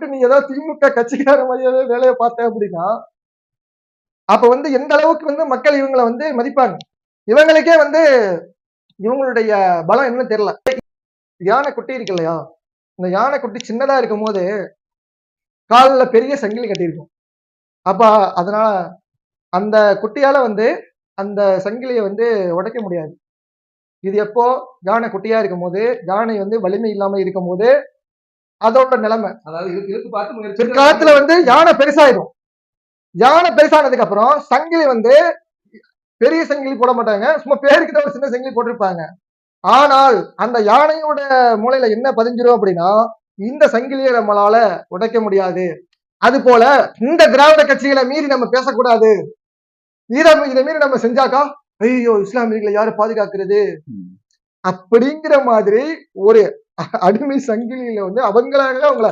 விட்டு நீ ஏதோ திமுக கட்சிக்கார மாதிரியாவே வேலையை பார்த்த அப்படின்னா அப்ப வந்து எந்த அளவுக்கு வந்து மக்கள் இவங்களை வந்து மதிப்பாங்க? இவங்களுக்கே வந்து இவங்களுடைய பலம் என்னன்னு தெரியல. யானை குட்டி இருக்கு இல்லையா? இந்த யானை குட்டி சின்னதா இருக்கும் போது காலில் பெரிய சங்கிலி கட்டியிருக்கும். அப்ப அதனால அந்த குட்டியால வந்து அந்த சங்கிலியை வந்து உடைக்க முடியாது. இது எப்போ? யானை குட்டியா இருக்கும் போது யானை வந்து வலிமை இல்லாம இருக்கும் போது அதோட நிலைமை. பிற்காலத்துல வந்து யானை பெருசாயிடும். யானை பெருசானதுக்கு அப்புறம் சங்கிலி வந்து பெரிய சங்கிலி போட மாட்டாங்க. சும்மா பேருக்கு தான் ஒரு சின்ன சங்கிலி போட்டிருப்பாங்க. ஆனால் அந்த யானையோட மூளையில என்ன பதிஞ்சிரும் அப்படின்னா இந்த சங்கிலியை நம்மளால உடைக்க முடியாது. அது போல இந்த திராவிட கட்சிகளை மீறி நம்ம பேசக்கூடாது. இதை இதை மீறி நம்ம செஞ்சாக்கா ஐயோ இஸ்லாமியர்களை யாரு பாதுகாக்கிறது. அப்படிங்கிற மாதிரி ஒரு அடிமை சங்கிலியில வந்து அவங்களாக அவங்கள